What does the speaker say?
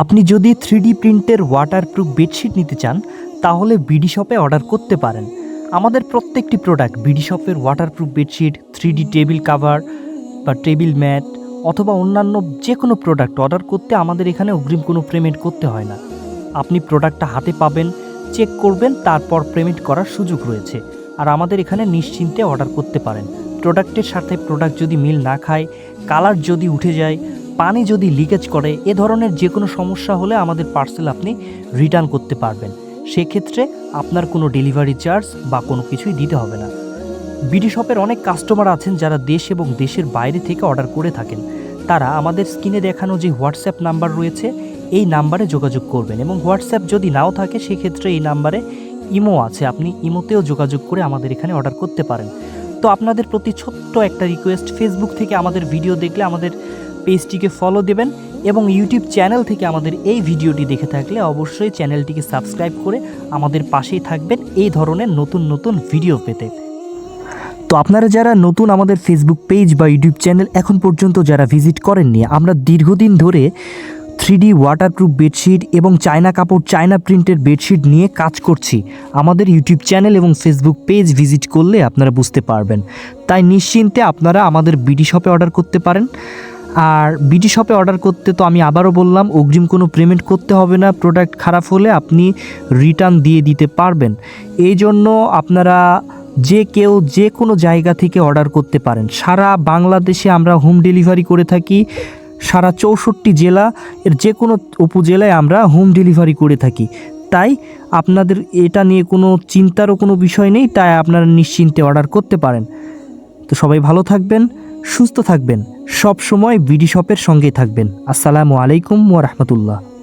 আপনি যদি three D প্রিন্টের ওয়াটারপ্রুফ বেডশিট নিতে চান, তাহলে বিডি শপে অর্ডার করতে পারেন। আমাদের প্রত্যেকটি প্রোডাক্ট বিডি শপের waterproof bedsheet three D table cover বা টেবিল ম্যাট অথবা অন্যান্য যে কোনো প্রোডাক্ট অর্ডার করতে আমাদের এখানে অগ্রিম কোনো পেমেন্ট করতে হয় না। আপনি প্রোডাক্টটা হাতে পাবেন চেক করবেন, তারপর পেমেন্ট করার সুযোগ রয়েছে। আর আমাদের এখানে নিশ্চিন্তে অর্ডার করতে পারেন। প্রোডাক্টের সাথে প্রোডাক্ট যদি মিল না খায় কালার যদি উঠে যায় পানি যদি লিকেজ করে, এ ধরনের যে কোনো সমস্যা হলে আমাদের পার্সেল আপনি রিটার্ন করতে পারবেন। সেক্ষেত্রে আপনার কোনো ডেলিভারি চার্জ বা কোনো কিছুই দিতে হবে না। বিডি শপের অনেক কাস্টমার আছেন যারা দেশ এবং দেশের বাইরে থেকে অর্ডার করে থাকেন। তারা আমাদের স্ক্রিনে দেখানো যে হোয়াটসঅ্যাপ নাম্বার রয়েছে, এই নাম্বারে যোগাযোগ করবেন এবং হোয়াটসঅ্যাপ যদি নাও থাকে, সেক্ষেত্রে এই নাম্বারে ইমো আছে। আপনি ইমোতেও যোগাযোগ করে আমাদের এখানে অর্ডার করতে পারেন। তো আপনাদের প্রতি ছোট্ট একটা রিকোয়েস্ট, ফেসবুক থেকে আমাদের ভিডিও দেখলে আমাদের পেজটিকে ফলো দেবেন এবং ইউটিউব চ্যানেল থেকে আমাদের এই ভিডিওটি দেখে থাকলে অবশ্যই চ্যানেলটিকে সাবস্ক্রাইব করে আমাদের পাশেই থাকবেন এই ধরনের নতুন নতুন ভিডিও পেতে। তো আপনারা যারা নতুন আমাদের ফেসবুক পেজ বা ইউটিউব চ্যানেল এখন পর্যন্ত যারা ভিজিট করেননি, আমরা দীর্ঘদিন ধরে থ্রি ডি ওয়াটারপ্রুফ বেডশিট এবং চায়না কাপড়, চায়না প্রিন্টের বেডশিট নিয়ে কাজ করছি। আমাদের ইউটিউব চ্যানেল এবং ফেসবুক পেজ ভিজিট করলে আপনারা বুঝতে পারবেন। তাই নিশ্চিন্তে আপনারা আমাদের বিডি শপে অর্ডার করতে পারেন। আর বিডি শপে অর্ডার করতে তো আমি আবারও বললাম, অগ্রিম কোনো পেমেন্ট করতে হবে না প্রোডাক্ট খারাপ হলে আপনি রিটার্ন দিয়ে দিতে পারবেন। এই জন্য আপনারা যে কেউ যে কোনো জায়গা থেকে অর্ডার করতে পারেন। সারা বাংলাদেশে আমরা হোম ডেলিভারি করে থাকি, সারা চৌষট্টি জেলা, এর যে কোনো উপজেলায় আমরা হোম ডেলিভারি করে থাকি। তাই আপনাদের এটা নিয়ে কোনো চিন্তারও কোনো বিষয় নেই, তাই আপনারা নিশ্চিন্তে অর্ডার করতে পারেন। তো সবাই ভালো থাকবেন। সুস্থ থাকবেন সব সময় বিডি শপের সঙ্গেই থাকবেন। আসসালামু আলাইকুম ওয়া রাহমাতুল্লাহ।